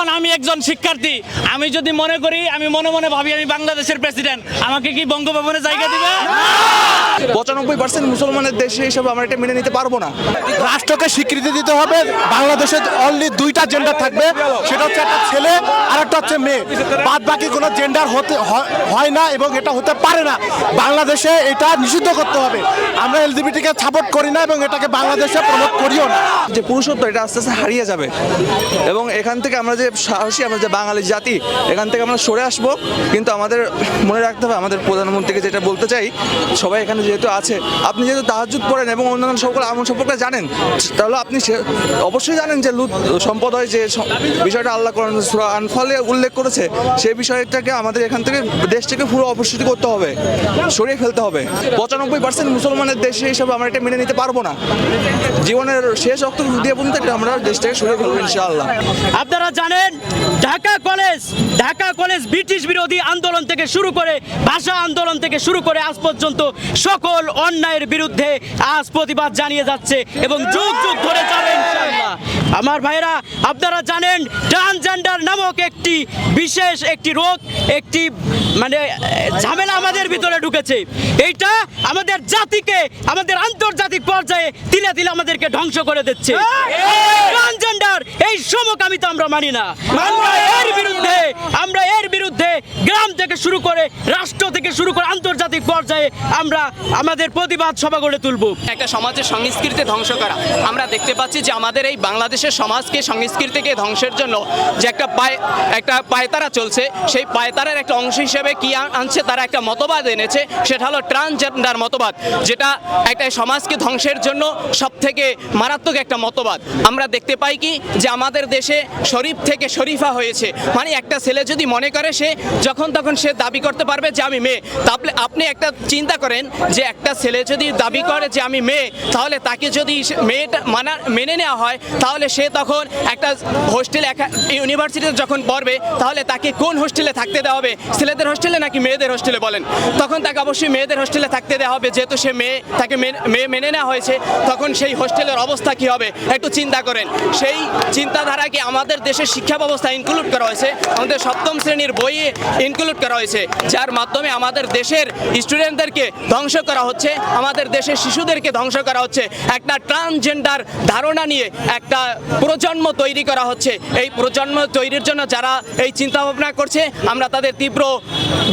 এখন আমি একজন শিক্ষার্থী। আমি যদি মনে করি আমি মনে মনে ভাবি আমি বাংলাদেশের প্রেসিডেন্ট আমাকে কি বঙ্গভবনে জায়গা দিবে? পঁচানব্বই পার্সেন্ট মুসলমানের দেশে হিসাবে আমরা এটা মেনে নিতে পারব না। রাষ্ট্রকে স্বীকৃতি দিতে হবে। বাংলাদেশে অনলি দুইটা জেন্ডার থাকবে। সেটা হচ্ছে একটা ছেলে আর একটা হচ্ছে মেয়ে। বাদ বাকি কোনো জেন্ডার হতে হয়- হয় না এবং এটা হতে পারে না। বাংলাদেশে এটা নিষিদ্ধ করতে হবে। আমরা এলজিবিটিকে সাপোর্ট করি না এবং এটাকে বাংলাদেশে প্রমোট করিও না। যে পুরুষত্ব এটা আস্তে আস্তে হারিয়ে যাবে। এবং এখান থেকে আমরা যে সাহসী আমরা যে বাঙালি জাতি, এখান থেকে আমরা সরে আসব। কিন্তু আমাদের মনে রাখতে হবে, আমাদের প্রধানমন্ত্রীকে যেটা বলতে চাই, সবাই এখানে যেহেতু আছে, আপনি যেহেতু তাহাজুদ পড়েন এবং অন্যান্য সকল আমল সম্পর্কে জানেন, তাহলে আপনি অবশ্যই জানেন যে লুট সম্পদ হয় যে বিষয়টা আল্লাহ করেন আনফালে উল্লেখ করেছে, সেই বিষয়টাকে আমাদের এখান থেকে দেশ থেকে পুরো অপসৃতি করতে হবে, সরিয়ে ফেলতে হবে। পঁচানব্বই পার্সেন্ট মুসলমানের দেশে হিসাবে আমরা এটা মেনে নিতে পারব না। জীবনের শেষ রক্ত দিয়ে পর্যন্ত আমরা দেশ থেকে সরিয়ে ফেলব ইনশাআল্লাহ। আপনারা জানেন Dhaka college Dhaka college British বিরোধী আন্দোলন থেকে শুরু করে ভাষা আন্দোলন থেকে শুরু করে আজ পর্যন্ত সকল অন্যায়ের বিরুদ্ধে আজ প্রতিবাদ জানিয়ে যাচ্ছে এবং যুগ যুগ ধরে যাবে। আমার ভাইরা, আপনারা জানেন ট্রান্সজেন্ডার নামক একটি বিশেষ একটি রোগ, একটি মানে ঝামেলা আমাদের ভিতরে ঢুকেছে। এইটা আমাদের জাতিকে, আমাদের আন্তর্জাতিক পর্যায়ে তিলে তিলে আমাদেরকে ধ্বংস করে দিচ্ছে। এই সমকামিতা আমরা মানি না। আমরা এর বিরুদ্ধে, আমরা এর বিরুদ্ধে গ্রাম থেকে শুরু করে, রাষ্ট্র থেকে শুরু করে আন্তর্জাতিক পর্যায়ে আমরা আমাদের প্রতিবাদ সভা গড়ে তুলব। একটা সমাজের সংস্কৃতি ধ্বংস করা। আমরা দেখতে পাচ্ছি যে আমাদের এই বাংলাদেশের সমাজকে, সংস্কৃতিকে ধ্বংসের জন্য যে একটা পায়, একটা পায়তারা চলছে, সেই পায়তারার একটা অংশ হিসেবে কি আনছে, তারা একটা মতবাদ এনেছে, সেটা হলো ট্রান্সজেন্ডার মতবাদ, যেটা একটা সমাজকে ধ্বংসের জন্য সব থেকে মারাত্মক একটা মতবাদ। আমরা দেখতে পাই কি, যে আমাদের দেশে শরীফ থেকে শরীফা হয়েছে। মানে একটা ছেলে যদি মনে করে সে, যখন তখন সে দাবি করতে পারবে যে আমি মেয়ে। তাহলে আপনি একটা চিন্তা করেন যে একটা ছেলে যদি দাবি করে যে আমি মেয়ে, তাহলে তাকে যদি মেয়েটা মানা, মেনে নেওয়া হয়, তাহলে সে তখন একটা হোস্টেল ইউনিভার্সিটিতে যখন পড়বে, তাহলে তাকে কোন হোস্টেলে থাকতে দেওয়া হবে? ছেলেদের হোস্টেলে নাকি মেয়েদের হোস্টেলে বলেন? তখন তাকে অবশ্যই মেয়েদের হোস্টেলে থাকতে দেওয়া হবে। যেহেতু সে মেয়ে, তাকে মেয়ে মেনে নেওয়া হয়েছে, তখন সেই হোস্টেলের অবস্থা কি হবে? একটু চিন্তা করেন। সেই চিন্তাধারাকে আমাদের দেশের শিক্ষা ব্যবস্থা ইনক্লুড করা হয়েছে? আমাদের সপ্তম শ্রেণির বইয়ে ইনক্লুড করা হয়েছে, যার মাধ্যমে আমাদের দেশের স্টুডেন্টদেরকে ধ্বংস করা হচ্ছে, আমাদের দেশের শিশুদেরকে ধ্বংস করা হচ্ছে। একটা ট্রান্সজেন্ডার ধারণা নিয়ে একটা প্রজন্ম তৈরি করা হচ্ছে। এই প্রজন্ম তৈরির জন্য যারা এই চিন্তা ভাবনা করছে, আমরা তাদের তীব্র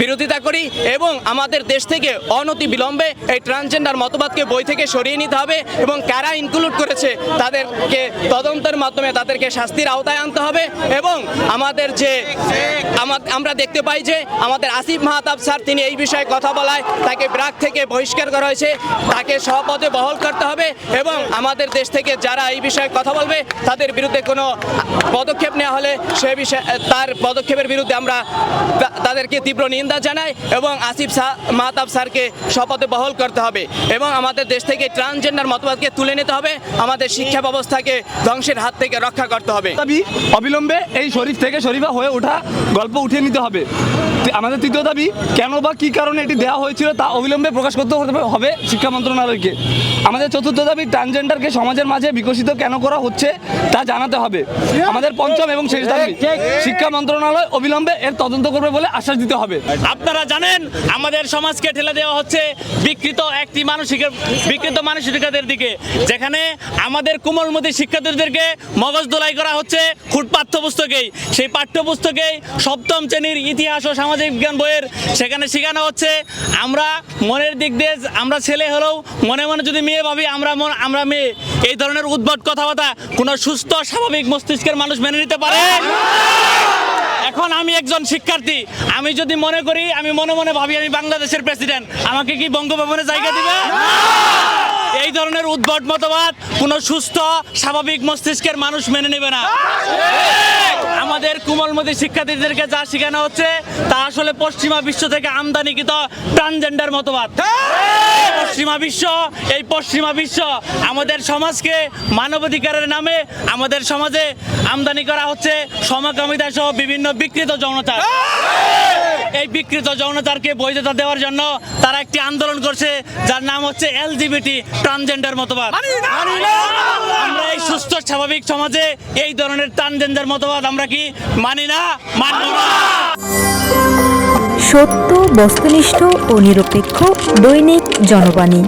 বিরোধিতা করি এবং আমাদের দেশ থেকে অনতি বিলম্বে এই ট্রান্সজেন্ডার মতবাদকে বই থেকে সরিয়ে নিতে হবে এবং কারা ইনক্লুড করেছে, তাদেরকে তদন্তের মাধ্যমে তাদেরকে শাস্তির আওতায় আনতে হবে এবং আমাদের যে আমরা দেখতে পাই যে আমাদের আসিফ মাহতাব স্যার, তিনি এই বিষয়ে কথা বলায়, তাকে ব্রাক থেকে বহিষ্কার করা হয়েছে, তাকে সহপদে বহল করতে হবে এবং আমাদের দেশ থেকে যারা এই বিষয়ে কথা বলবে, তাদের বিরুদ্ধে কোনো পদক্ষেপ নেওয়া হলে সে বিষয়ে, তার পদক্ষেপের বিরুদ্ধে আমরা তাদেরকে তীব্র নিন্দা জানাই এবং আসিফ মাহতাব স্যারকে শপথে বহল করতে হবে এবং আমাদের দেশ থেকে ট্রান্সজেন্ডার মতবাদকে তুলে নিতে হবে, আমাদের শিক্ষা ব্যবস্থাকে ধ্বংসের হাত থেকে রক্ষা করতে হবে। অবিলম্বে এই শরীফ থেকে শরীফা হয়ে ওঠা গল্প উঠে নিতে হবে। আমাদের তৃতীয় দাবি, কেন বা কি কারণে এটি দেওয়া হয়েছিল তা অবিলম্বে প্রকাশ করতে হবে- শিক্ষা মন্ত্রণালয়কে। আমাদের চতুর্থ দাবি ট্রান্সজেন্ডারকে সমাজের মাঝে বিকশিত কেন করা হচ্ছে তা জানাতে হবে। আমাদের পঞ্চম এবং শেষ দাবি, শিক্ষা মন্ত্রণালয় অবিলম্বে এর তদন্ত করবে বলে আশ্বাস দিতে হবে। আপনারা জানেন, আমাদের সমাজকে ঠেলে দেওয়া হচ্ছে বিকৃত একটি মানসিক বিকৃত মানসিকতাদের দিকে, যেখানে আমাদের কোমলমতি শিক্ষার্থীদেরকে মগজ দোলাই করা হচ্ছে খুট পাঠ্যপুস্তকেই সেই পাঠ্যপুস্তকেই সপ্তম শ্রেণির ইতিহাস ও সামাজিক বিজ্ঞান বইয়ের সেখানে শেখানো হচ্ছে। আমরা মনের দিক দিয়ে আমরা ছেলে হলেও মনে মনে যদি মেয়ে ভাবি, আমরা আমরা মেয়ে। এই ধরনের উদ্ভট কথাবার্তা কোনো সুস্থ, স্বাভাবিক মস্তিষ্কের মানুষ মেনে নিতে পারে? এখন আমি একজন শিক্ষার্থী। আমি যদি মনে করি, আমি মনে মনে ভাবি আমি বাংলাদেশের প্রেসিডেন্ট আমাকে কি বঙ্গভবনে জায়গা দিবে? এই ধরনের উদ্ভট মতবাদ কোনো সুস্থ, স্বাভাবিক মস্তিষ্কের মানুষ মেনে নেবে না। আমাদের কোমলমতি শিক্ষার্থীদেরকে যা শেখানো হচ্ছে, তা আসলে পশ্চিমা বিশ্ব থেকে আমদানিকৃত ট্রান্সজেন্ডার মতবাদ। পশ্চিমা বিশ্ব, এই পশ্চিমা বিশ্ব আমাদের সমাজকে মানবাধিকারের নামে আমাদের সমাজে আমদানি করা হচ্ছে, সমকামিতা সহ বিভিন্ন বিকৃত যৌনতা এই বিকৃত যৌনতারকে বৈধতা দেওয়ার জন্য তারা একটি আন্দোলন করছে যার নাম হচ্ছে এলজিবিটি ট্রানজেন্ডার মতবাদ। আমরা এই সুস্থ স্বাভাবিক সমাজে এই ধরনের ট্রানজেন্ডার মতবাদ আমরা কি মানি না? মানব না! সত্য বস্তুনিষ্ঠ ও নিরপেক্ষ দৈনিক জনবাণী।